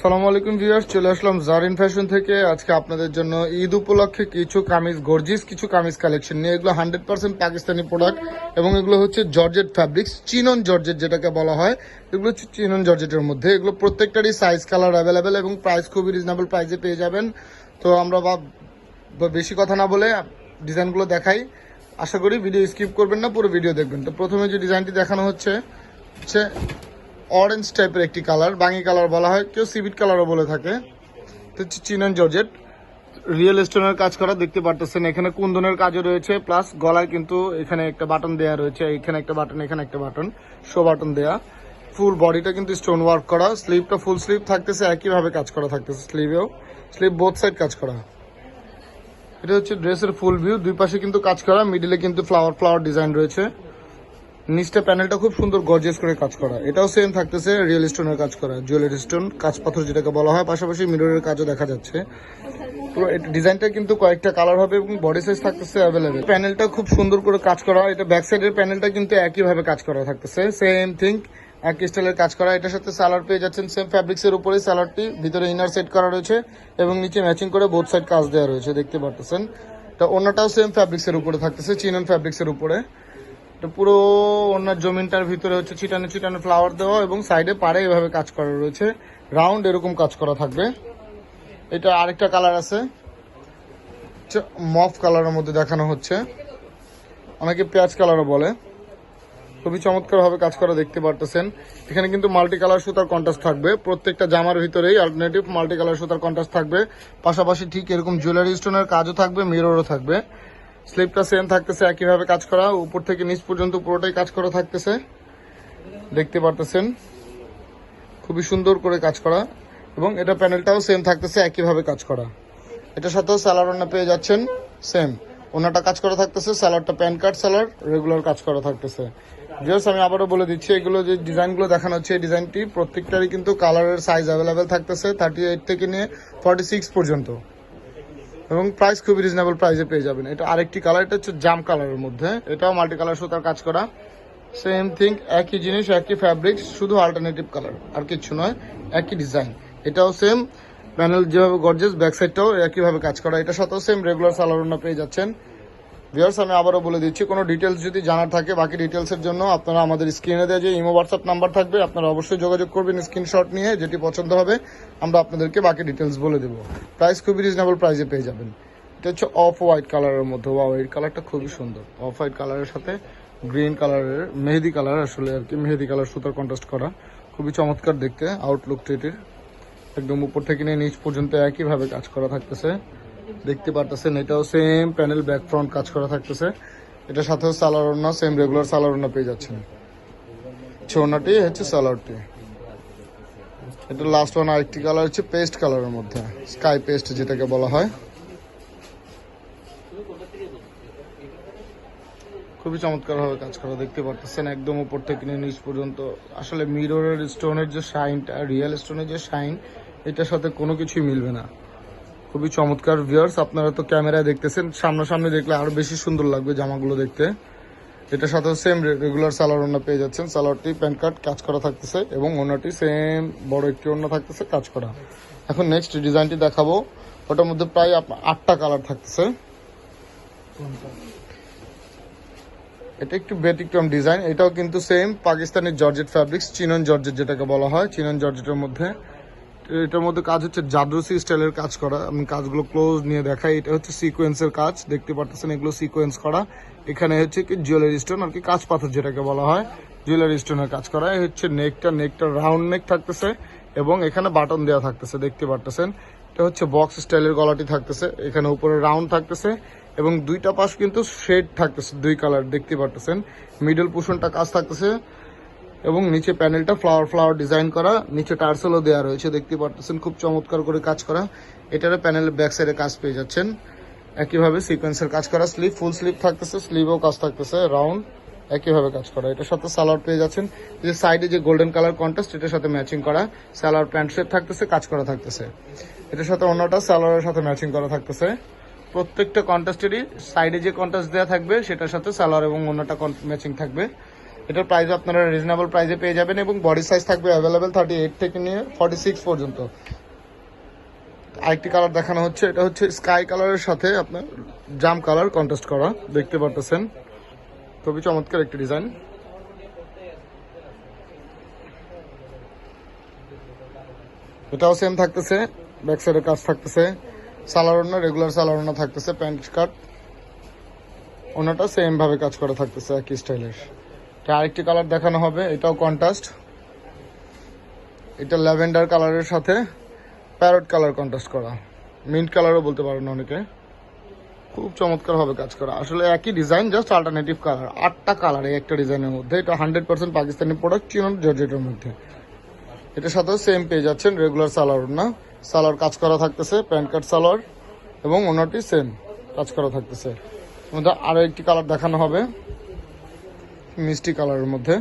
আসসালামু আলাইকুম ভিউয়ার্স, চলে আসলাম জারিন ফ্যাশন থেকে। আজকে আপনাদের জন্য ঈদ উপলক্ষে কিছু কামিজ গর্জিস কিছু কামিজ কালেকশন নিয়ে। এগুলো হান্ড্রেড পার্সেন্ট পাকিস্তানি প্রোডাক্ট এবং এগুলো হচ্ছে জর্জেট ফ্যাব্রিক্স চিনন জর্জেট যেটাকে বলা হয়। এগুলো হচ্ছে চিনন জর্জেটের মধ্যে। এগুলো প্রত্যেকটারই সাইজ কালার অ্যাভেলেবেল এবং প্রাইস খুবই রিজনেবল প্রাইসে পেয়ে যাবেন। তো আমরা বা বেশি কথা না বলে ডিজাইনগুলো দেখাই। আশা করি ভিডিও স্কিপ করবেন না, পুরো ভিডিও দেখবেন। তো প্রথমে যে ডিজাইনটি দেখানো হচ্ছে হচ্ছে অরেঞ্জ টাইপের একটি কালার বাঙি কালার বলা হয়, কেউ সিভিট কালারও বলে থাকে। হচ্ছে চিনন জর্জেট রিয়েল স্টোনের কাজ করা, দেখতে পারতেছেন এখানে কুন্দনের কাজও রয়েছে প্লাস গলায় কিন্তু এখানে একটা বাটন দেয়া রয়েছে, এখানে একটা বাটন এখানে একটা বাটন শো বাটন দেয়া। ফুল বডিটা কিন্তু স্টোন ওয়ার্ক করা স্লিভটা ফুল স্লিভ থাকতেছে, একইভাবে কাজ করা থাকতেছে স্লিভেও স্লিভ বোথ সাইড কাজ করা। এটা হচ্ছে ড্রেসের ফুল ভিউ দুই পাশে কিন্তু কাজ করা মিডিলে কিন্তু ফ্লাওয়ার ফ্লাওয়ার ডিজাইন রয়েছে। নিচটা প্যানেলটা খুব সুন্দর গর্জেস করে কাজ করা। এটাও সেম থাকতেছে রিয়েল স্টোনের কাজ করা জুয়েলারি স্টোন কাজ পাথর যেটাকে বলা হয়। পাশাপাশি মিররের কাজও দেখা যাচ্ছে। পুরো ডিজাইনটা কিন্তু কয়েকটা কালার হবে এবং বডি সাইজ থাকতেছে অ্যাভেলেবেল প্যানেলটা খুব সুন্দর করে কাজ করা। এটা ব্যাক সাইডের প্যানেলটা কিন্তু একইভাবে কাজ করা থাকতেছে। সেম থিং একই স্টাইলের কাজ করা। এটার সাথে সালার পেয়ে যাচ্ছেন সেম ফ্যাব্রিক্স এর উপরে সালারটি ভিতরে ইনার সেট করা রয়েছে এবং নিচে ম্যাচিং করে বোথ সাইড কাজ দেওয়া রয়েছে, দেখতে পারতেছেন। তো অন্যটাও সেম ফ্যাব্রিক্স এর উপরে থাকতেছে চিনন ফ্যাব্রিক্স এর উপরে। পুরো ওনার জমিনটার ভিতরে হচ্ছে ছিটানো ছিটানো ফ্লাওয়ার দেওয়া এবং সাইডে পারে এভাবে কাজ করা রয়েছে। রাউন্ড এরকম কাজ করা থাকবে। এটা আরেকটা কালার আছে। মফ কালারের মধ্যে দেখানো হচ্ছে। অনেকে পেঁয়াজ কালারও বলে। খুবই চমৎকার ভাবে কাজ করা দেখতে পারতেছেন। এখানে কিন্তু মাল্টি কালার সুতার কন্ট্রাস্ট থাকবে। প্রত্যেকটা জামার ভিতরেই অল্টারনেটিভ মাল্টি কালার সুতার কন্ট্রাস্ট থাকবে। পাশাপাশি ঠিক এরকম জুয়েলারি স্টোনের কাজও থাকবে মিররও থাকবে। স্লিপটা সেম থাকতেছে একইভাবে কাজ করা। উপর থেকে নিচ পর্যন্ত পুরোটাই কাজ করা থাকতেছে। দেখতে পারতেছেন? খুবই সুন্দর করে কাজ করা। এবং এটা প্যানেলটাও সেম থাকতেছে, একইভাবে কাজ করা। এটার সাথেও স্যালার ওনা পেয়ে যাচ্ছেন সেম ওনাটা কাজ করা থাকতেছে স্যালারটা প্যান কার্ড স্যালার রেগুলার কাজ করা থাকতেছে। জাস্ট আমি আবারও বলে দিচ্ছি, এগুলো যে ডিজাইনগুলো দেখানো হচ্ছে, এই ডিজাইনটি প্রত্যেকটারই কিন্তু কালারের সাইজ অ্যাভেলেবেল থাকতেছে থার্টি এইট থেকে নিয়ে ফর্টি সিক্স পর্যন্ত। এবং প্রাইস খুবই রিজনেবল প্রাইসে পেয়ে যাবেন। এটা আরেকটি কালার এটা হচ্ছে জাম কালারের মধ্যে। এটাও মাল্টি কালার সুতার কাজ করা। সেম থিং একই জিনিস, একই ফ্যাব্রিক শুধু অল্টারনেটিভ কালার আর কিছু নয়, একই ডিজাইন এটাও সেম প্যানেল যেভাবে গর্জেস ব্যাক সাইডটাও একইভাবে কাজ করা। এটা সাথেও সেম রেগুলার সালোয়ার পেয়ে যাচ্ছেন। ভিউয়ার্স আমি আবারও বলে দিচ্ছি, কোনো ডিটেলস যদি জানার থাকে, বাকি ডিটেলসের জন্য আপনারা আমাদের স্ক্রিনে দেওয়া যে ইমো হোয়াটসঅ্যাপ নাম্বার থাকবে, আপনারা অবশ্যই যোগাযোগ করবেন স্ক্রিনশট নিয়ে, যেটি পছন্দ হবে, আমরা আপনাদেরকে বাকি ডিটেলস বলে দেবো। প্রাইস খুবই রিজনেবল প্রাইসে পেয়ে যাবেন। এটা হচ্ছে অফ হোয়াইট কালারের মধ্যে। ওয়াও এই কালারটা খুবই সুন্দর। অফ হোয়াইট কালারের সাথে গ্রিন কালারের মেহেদি কালার আসলে আর কি, মেহেদি কালার সুতার কন্ট্রাস্ট করা। খুবই চমৎকার দেখতে আউটলুক এটির একদম উপর থেকে নিয়ে নিচ পর্যন্ত একইভাবে কাজ করা থাকতেছে। দেখতে পারতেছেন, এটাও সেম প্যানেল ব্যাক ফ্রন্ট কাজ করা থাকতেছে। এটার সাথেও সালার ওড়না সেম রেগুলার সালার ওড়না পেয়ে যাচ্ছেন। ছোনাটি হচ্ছে সালারটি এটা লাস্ট ওয়ান আরেকটি কালার হচ্ছে পেস্ট কালারের মধ্যে স্কাই পেস্ট যেটাকে বলা হয়। খুবই চমৎকার ভাবে কাজ করা, দেখতে পারতেছেন একদম উপর থেকে নিয়ে নিচ পর্যন্ত। আসলে মিররের স্টোনের যে শাইনটা রিয়েল স্টোনের যে শাইন এটার সাথে কোনো কিছুই মিলবে না। খুবই চমৎকার ভিউয়ার্স আপনারা তো ক্যামেরায় দেখতেছেন, সামনাসামনি দেখলে আরও বেশি সুন্দর লাগবে জামাগুলো দেখতে। এটার সাথে সেম রেগুলার সালোয়ার ওনা পেয়ে যাচ্ছেন সালোয়ারটি প্যান্ট কার্ড কাজ করা থাকতেছে এবং ওনাটি সেম বড় একটি ওনা থাকতেছে, কাজ করা। এখন নেক্সট ডিজাইনটি দেখাবো, ওটার মধ্যে প্রায় আটটা কালার থাকতেছে। এটা একটু ব্যতিক্রম ডিজাইন এটাও কিন্তু সেম পাকিস্তানের জর্জেট ফ্যাব্রিক্স চিনন জর্জেট যেটাকে বলা হয় চিনন জর্জেটের মধ্যে। এটার মধ্যে কাজ হচ্ছে জাদরসি স্টাইলের কাজ করা। আমি কাজগুলো ক্লোজ নিয়ে দেখাই। এটা হচ্ছে সিকোয়েন্সের কাজ। দেখতে পারতেছেন এগুলো সিকোয়েন্স করা। এখানে হচ্ছে কি জুয়েলারি স্টোন আর কি কাজ পাথর যেটাকে বলা হয়। জুয়েলারি স্টোনের কাজ করা। হচ্ছে নেকটা নেকটা রাউন্ড নেক থাকতেছে এবং এখানে বাটন দেওয়া থাকতেছে। দেখতে পারতেছেন? এটা হচ্ছে বক্স স্টাইলের গলাটি থাকতেছে। এখানে উপরে রাউন্ড থাকতেছে এবং দুইটা পাশ কিন্তু শেড থাকতেছে, দুই কালার দেখতে পারতেছেন? মিডল পোর্শনটা কাজ থাকতেছে। এবং নিচে প্যানেলটা ফ্লাওয়ার ফ্লাওয়ার ডিজাইন করা, নিচে টার্সেলও দেওয়া রয়েছে, দেখতে পারতেছেন, খুব চমৎকার করে কাজ করা। এটার প্যানেলের ব্যাক সাইডে কাজ পেয়ে যাচ্ছেন। একইভাবে সিকোয়েন্সের কাজ করা স্লিভ ফুল স্লিভ থাকতেছে স্লিভও কাজ থাকতেছে রাউন্ড একইভাবে কাজ করা। এটার সাথে সালোয়ার পেয়ে যাচ্ছেন। যে সাইডে যে গোল্ডেন কালার কন্ট্রাস্ট এটার সাথে ম্যাচিং করা। সালোয়ার প্যান্ট সেট থাকতেছে, কাজ করা থাকতেছে। এটার সাথে অন্যটা সালোয়ারের সাথে ম্যাচিং করা থাকতেছে। প্রত্যেকটা কন্ট্রাস্টেরই সাইডে যে কন্ট্রাস্ট দেওয়া থাকবে, সেটার সাথে সালোয়ার এবং অন্যটা ম্যাচিং থাকবে। এটার প্রাইস আপনারা রিজনেবল প্রাইসে পেয়ে যাবেন এবং বডি সাইজ থাকবে অ্যাভেলেবেল থার্টি এইট থেকে নিয়ে ফর্টি সিক্স পর্যন্ত। আরেকটি কালার দেখানো হচ্ছে, এটা হচ্ছে স্কাই কালারের সাথে আপনার জাম কালার কন্টেস্ট করা, দেখতে পারতেছেন। খুবই চমৎকার একটি ডিজাইন এটাও সেম থাকতেছে ব্যাক সাইডে কাজ থাকতেছে। সালারোনা রেগুলার সালারোনা থাকতেছে, প্যান্ট কাট ওনাটা সেম ভাবে কাজ করা থাকতেছে, একই স্টাইলের আরেকটি কালার দেখানো হবে, এটাও কন্ট্রাস্ট এটা ল্যাভেন্ডার কালারের সাথে প্যারট কালার কন্ট্রাস্ট করা। মিন্ট কালারও বলতে পারেন অনেকে। খুব চমৎকার হবে কাজ করা। আসলে একই ডিজাইন জাস্ট অল্টারনেটিভ কালার আটটা কালার এই একটা ডিজাইনের মধ্যে। এটা hundred percent Pakistani product chinon জর্জেটের মধ্যে। এটার সাথেও সেম পেয়ে যাচ্ছেন রেগুলার সালোয়ার না। সালোয়ার কাজ করা থাকতেছে প্যান্ট কাট সালোয়ার এবং ওনারটি সেম কাজ করা থাকতেছে। আরও একটি কালার দেখানো হবে। মিষ্টি কালারের মধ্যে।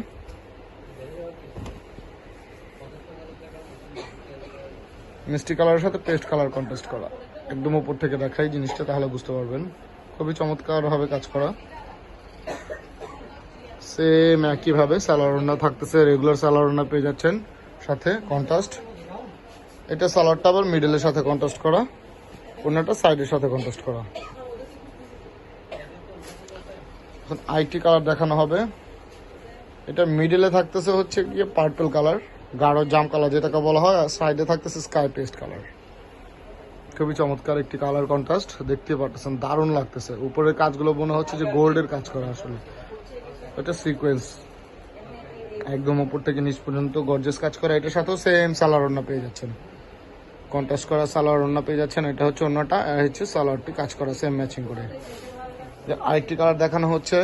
মিষ্টি কালারের সাথে পেস্ট কালার কন্টেস্ট করা। একদম উপর থেকে দেখাই জিনিসটা, তাহলে বুঝতে পারবেন। খুবই চমৎকার ভাবে কাজ করা। সেম একইভাবে সালোয়ারনা থাকতেছে রেগুলার সালোয়ারনা পেয়ে যাচ্ছেন। সাথে কন্ট্রাস্ট এটা সালোয়ারটা আবার মিডলের সাথে কন্ট্রাস্ট করা। অন্যটা সাইডের সাথে কন্ট্রাস্ট করা। এখন আরেকটি কালার দেখানো হবে। এটা মিডলে থাকতেছে হচ্ছে গিয়ে পার্পল কালার গাঢ় জাম কালার যেটাকে বলা হয়, আর সাইডে থাকতেছে স্কাই পেস্ট কালার খুবই চমৎকার একটি কালার কন্ট্রাস্ট দেখতে পারতেছেন, দারুণ লাগতেছে। উপরের কাজগুলো মনে হচ্ছে যে গোল্ডের কাজ করা আসলে। এটা সিকোয়েন্স একদম উপর থেকে নিচ পর্যন্ত গর্জেস কাজ করা। এটার সাথেও সেম সালোয়ার ওড়না পেয়ে যাচ্ছেন। কন্ট্রাস্ট করা সালোয়ার ওড়না পেয়ে যাচ্ছেন। এটা হচ্ছে অন্যটা হচ্ছে সালোয়ারটি কাজ করা সেম ম্যাচিং করে। আরেকটি কালার দেখানো হচ্ছে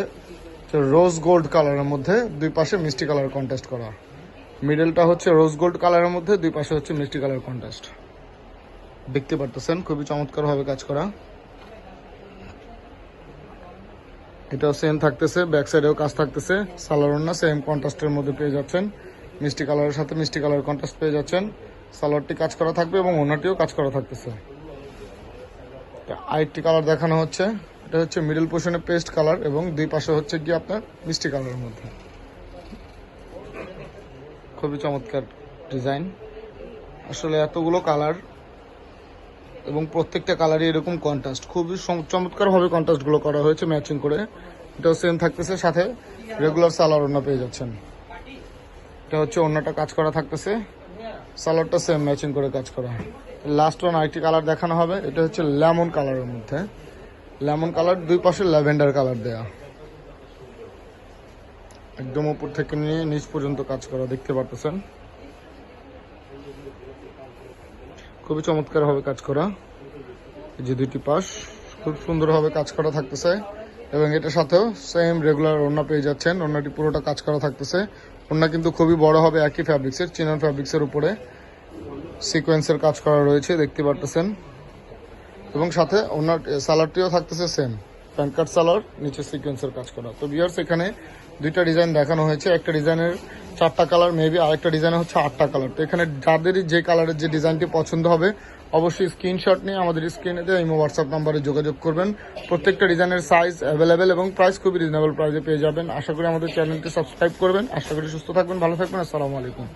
রোজ গোল্ড কালারের মধ্যে দুই পাশে মিষ্টি কালার কন্ট্রাস্ট করা। মিডলটা হচ্ছে রোজ গোল্ড কালারের মধ্যে, দুই পাশে হচ্ছে মিষ্টি কালার কন্ট্রাস্ট দেখতে পারতেছেন, খুবই চমৎকার ভাবে কাজ করা। এটাও সেম থাকতেছে ব্যাক সাইডেও কাজ থাকতেছে। সালোয়ার না সেম কন্ট্রাস্টের মধ্যে পেয়ে যাচ্ছেন। মিষ্টি কালারের সাথে মিষ্টি কালার কন্ট্রাস্ট পেয়ে যাচ্ছেন। সালোয়ারটি কাজ করা থাকবে এবং ওনাটিও কাজ করা থাকতেছে। আরেকটি কালার দেখানো হচ্ছে। এটা হচ্ছে মিডল পোর্শনে পেস্ট কালার এবং দুই পাশে হচ্ছে কি আপনার মিষ্টি কালারের মধ্যে। খুবই চমৎকার ডিজাইন আসলে এতগুলো কালার এবং প্রত্যেকটা কালারই এরকম কন্ট্রাস্ট খুবই চমৎকার ভাবে কন্ট্রাস্টগুলো করা হয়েছে ম্যাচিং করে। এটাও সেম থাকতেছে, সাথে রেগুলার সালার ওড়না পেয়ে যাচ্ছেন। এটা হচ্ছে অন্যটা কাজ করা থাকতেছে। সালোয়ারটা সেম ম্যাচিং করে কাজ করা। লাস্ট ওয়ান আরেকটি কালার দেখানো হবে, এটা হচ্ছে লেমন কালারের মধ্যে। লেমন কালার, দুই পাশে ল্যাভেন্ডার কালার দেয়া। একদম উপর থেকে নিয়ে নিচ পর্যন্ত কাজ করা, দেখতে পারতেছেন? খুবই চমৎকার ভাবে কাজ করা। এই যে দুইটি পাশ, খুব সুন্দরভাবে কাজ করা থাকতেছে। এবং এটার সাথেও সেম রেগুলার ওড়না পেয়ে যাচ্ছেন। ওড়নাটি পুরোটা কাজ করা থাকতেছে। ওড়না কিন্তু খুবই বড় হবে একই ফ্যাব্রিক্সের চিনান ফ্যাব্রিক্সের উপরে। সিকোয়েন্সের কাজ করা রয়েছে, দেখতে পারতেছেন। এবং সাথে ওনার সালাডটিও থাকতেছে সেম প্যান্ট কার্ড সালার নিচে সিকোয়েন্সের কাজ করা। তো বিয়ার্স এখানে দুইটা ডিজাইন দেখানো হয়েছে। একটা ডিজাইনের চারটা কালার মেবি আরেকটা ডিজাইনে হচ্ছে আটটা কালার তো এখানে যাদেরই যে কালারের যে ডিজাইনটি পছন্দ হবে, অবশ্যই স্ক্রিনশট নিয়ে আমাদের স্ক্রিনে দিয়ে ইমো হোয়াটসঅ্যাপ নাম্বারে যোগাযোগ করবেন। প্রত্যেকটা ডিজাইনের সাইজ অ্যাভেলেবেল এবং প্রাইস খুবই রিজনেবল প্রাইসে পেয়ে যাবেন। আশা করি আমাদের চ্যানেলটি সাবস্ক্রাইব করবেন। আশা করি সুস্থ থাকবেন, ভালো থাকবেন। আসসালামু আলাইকুম।